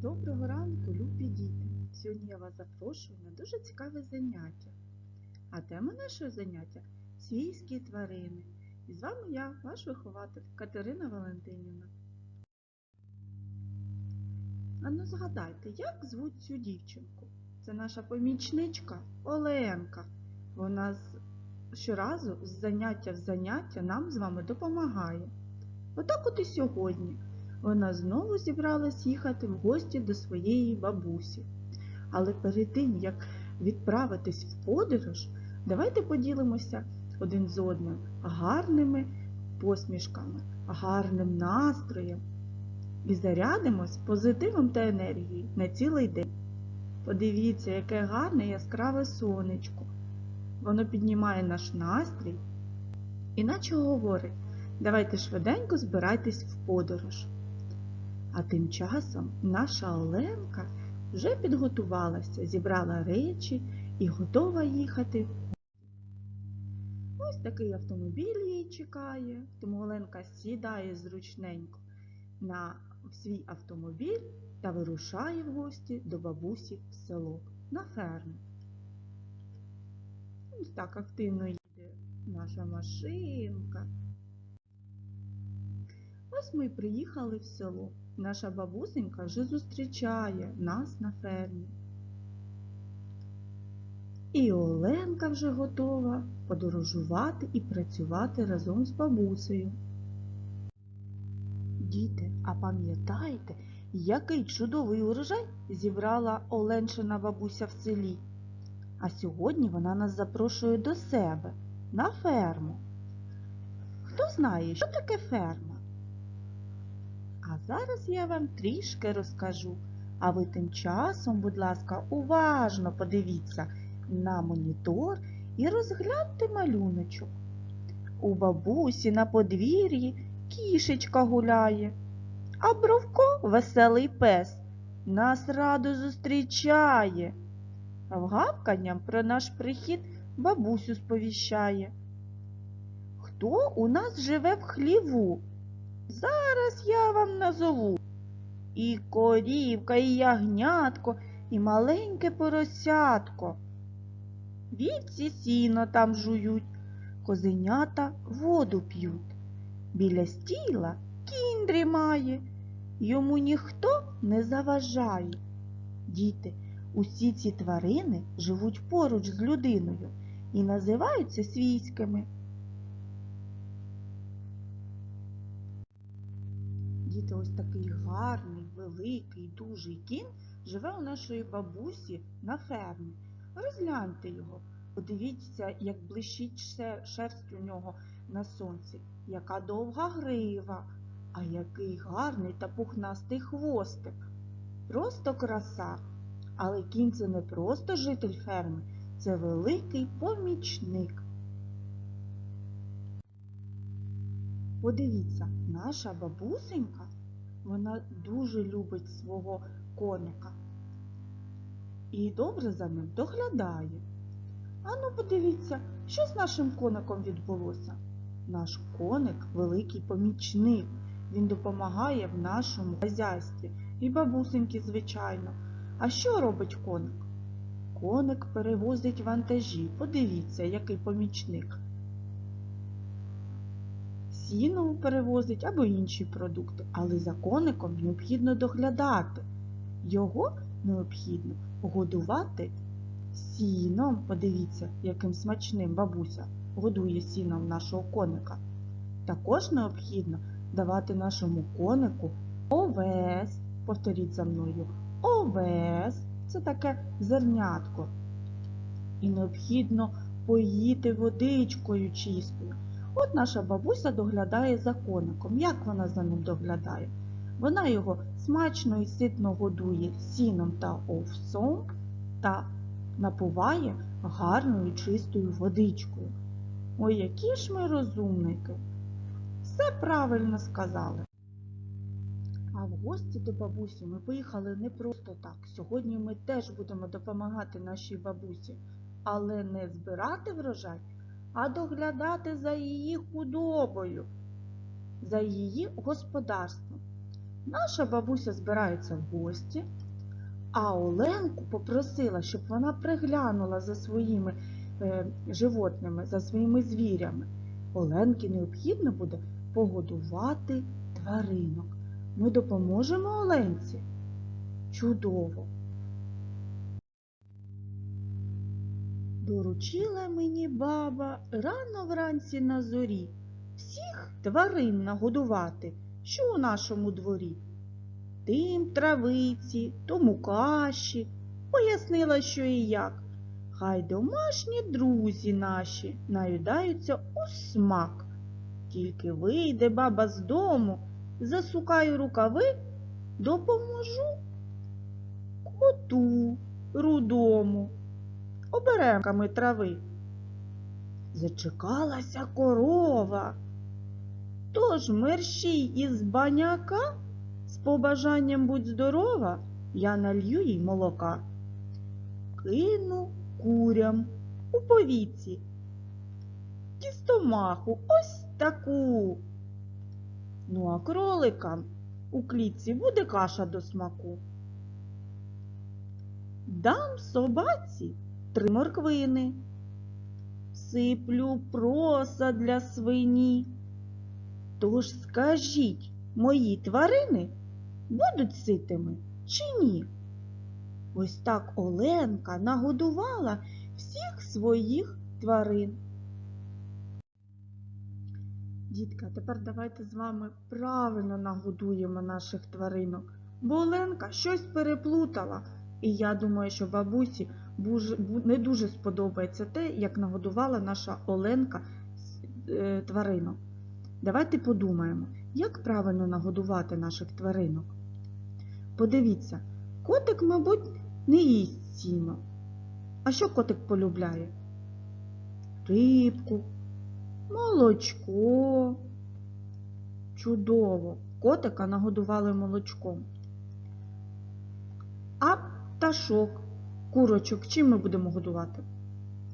Доброго ранку, любі діти! Сьогодні я вас запрошую на дуже цікаве заняття. А тема нашого заняття свійські тварини. І з вами я, ваш вихователь Катерина Валентинівна. А ну згадайте, як звуть цю дівчинку? Це наша помічничка Оленка. Вона з- щоразу з заняття в заняття нам з вами допомагає. Отак от і сьогодні вона знову зібралась їхати в гості до своєї бабусі. Але перед тим, як відправитись в подорож, давайте поділимося один з одним гарними посмішками, гарним настроєм і зарядимось позитивом та енергією на цілий день. Подивіться, яке гарне яскраве сонечко. Воно піднімає наш настрій, іначе говорить, давайте швиденько збирайтесь в подорож. А тим часом наша Оленка вже підготувалася, зібрала речі і готова їхати. Ось такий автомобіль її чекає, тому Оленка сідає зручненько на свій автомобіль та вирушає в гості до бабусі в село на ферму. Ось так активно їде наша машинка. Ось ми приїхали в село. Наша бабусенька вже зустрічає нас на фермі. І Оленка вже готова подорожувати і працювати разом з бабусею. Діти, а пам'ятаєте, який чудовий урожай зібрала Оленшина бабуся в селі? А сьогодні вона нас запрошує до себе на ферму. Хто знає, що таке ферма? Зараз я вам трішки розкажу. А ви тим часом, будь ласка, уважно подивіться на монітор і розгляньте малюночок. У бабусі на подвір'ї кішечка гуляє, а Бровко веселий пес нас радо зустрічає. Вгавканням про наш прихід бабусю сповіщає. Хто у нас живе в хліву? Зараз я вам назову. І корівка, і ягнятко, і маленьке поросятко. Вівці сіно там жують, козенята воду п'ють. Біля стіла кінь дрімає, йому ніхто не заважає. Діти, усі ці тварини живуть поруч з людиною і називаються свійськими. Такий гарний, великий, дужий кінь живе у нашої бабусі на фермі. Розгляньте його, подивіться, як блищить шерсть у нього на сонці, яка довга грива, а який гарний та пухнастий хвостик. Просто краса. Але кінь це не просто житель ферми, це великий помічник. Подивіться, наша бабусенька, вона дуже любить свого коника і добре за ним доглядає. Ану, подивіться, що з нашим коником відбулося. Наш коник великий помічник. Він допомагає в нашому хазяйстві і бабусеньки, звичайно. А що робить коник? Коник перевозить вантажі. Подивіться, який помічник. Сіно перевозить або інші продукти, але за коником необхідно доглядати. Його необхідно годувати сіном. Подивіться, яким смачним бабуся годує сіном нашого коника. Також необхідно давати нашому конику овес. Повторіть за мною. Овес це таке зернятко. І необхідно поїти водичкою чистою. От наша бабуся доглядає за коником. Як вона за ним доглядає? Вона його смачно і ситно годує сіном та овсом та напуває гарною чистою водичкою. Ой, які ж ми розумники! Все правильно сказали. А в гості до бабусі ми поїхали не просто так. Сьогодні ми теж будемо допомагати нашій бабусі, але не збирати врожай, а доглядати за її худобою, за її господарством. наша бабуся збирається в гості, а Оленку попросила, щоб вона приглянула за своїми е, животними, за своїми звірями. Оленки необхідно буде погодувати тваринок. Ми допоможемо Оленці? Чудово! Доручила мені баба рано вранці на зорі всіх тварин нагодувати, що у нашому дворі. Тим травиці, тому каші, пояснила, що і як. Хай домашні друзі наші наїдаються у смак. Тільки вийде баба з дому, засукаю рукави, допоможу коту рудому оберемками трави. Зачекалася корова. Тож мерщій із баняка з побажанням будь здорова, я налью їй молока. Кину курям у повіці. Тістомаху ось таку. Ну, а кроликам у клітці буде каша до смаку. Дам собаці три морквини, сиплю проса для свині. Тож скажіть, мої тварини будуть ситими чи ні? Ось так Оленка нагодувала всіх своїх тварин. Дітка, тепер давайте з вами правильно нагодуємо наших тваринок, бо Оленка щось переплутала, і я думаю, що бабусі не дуже сподобається те, як нагодувала наша Оленка е, тваринок. Давайте подумаємо, як правильно нагодувати наших тваринок. Подивіться, котик, мабуть, не їсть сіно. А що котик полюбляє? Рибку, молочко. Чудово! Котика нагодували молочком. А пташок, курочок чим ми будемо годувати?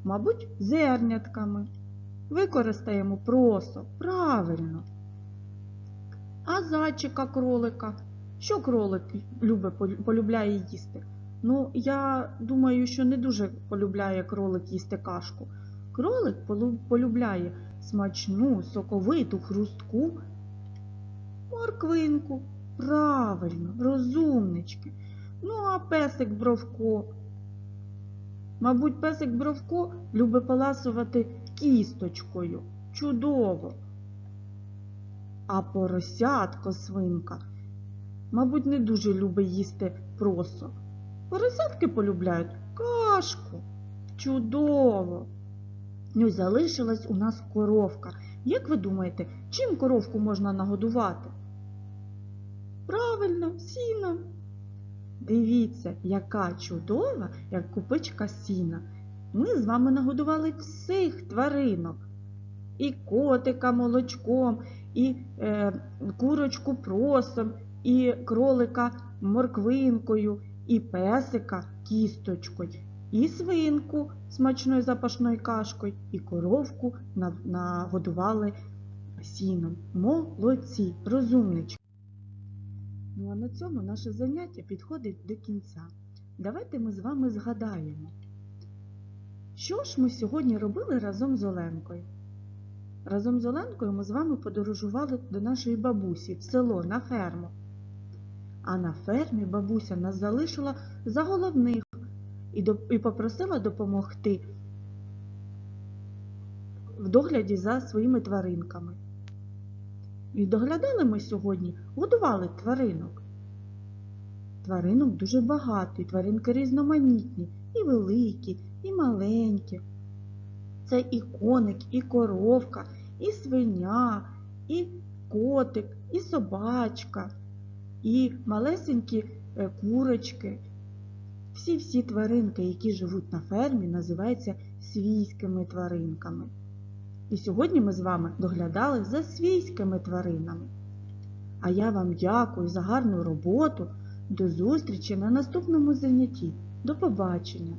Мабуть, зернятками. Використаємо просо. Правильно. А зайчика кролика. Що кролик любить, полюбляє їсти? Ну, я думаю, що не дуже полюбляє кролик їсти кашку. Кролик полюбляє смачну, соковиту, хрустку морквинку. Правильно, розумнички. Ну, а песик Бровко. Мабуть, песик Бровко любить поласувати кісточкою. Чудово. А поросятко свинка, мабуть, не дуже любить їсти просо. Поросятки полюбляють кашку. Чудово. Ну, залишилась у нас коровка. Як ви думаєте, чим коровку можна нагодувати? Правильно, сіном. Дивіться, яка чудова, як купичка сіна. Ми з вами нагодували всіх тваринок. І котика молочком, і е, курочку просом, і кролика морквинкою, і песика кісточкою, і свинку смачною запашною кашкою, і коровку нагодували сіном. Молодці, розумнички. На цьому наше заняття підходить до кінця. Давайте ми з вами згадаємо, що ж ми сьогодні робили разом з Оленкою. Разом з Оленкою ми з вами подорожували до нашої бабусі в село на ферму. А на фермі бабуся нас залишила за головних і, і попросила допомогти в догляді за своїми тваринками. І доглядали ми сьогодні, годували тваринок. Тваринок дуже багато, і тваринки різноманітні, і великі, і маленькі. Це і коник, і коровка, і свиня, і котик, і собачка, і малесенькі е, курочки. Всі-всі тваринки, які живуть на фермі, називаються свійськими тваринками. І сьогодні ми з вами доглядали за свійськими тваринами. А я вам дякую за гарну роботу. До зустрічі на наступному занятті. До побачення!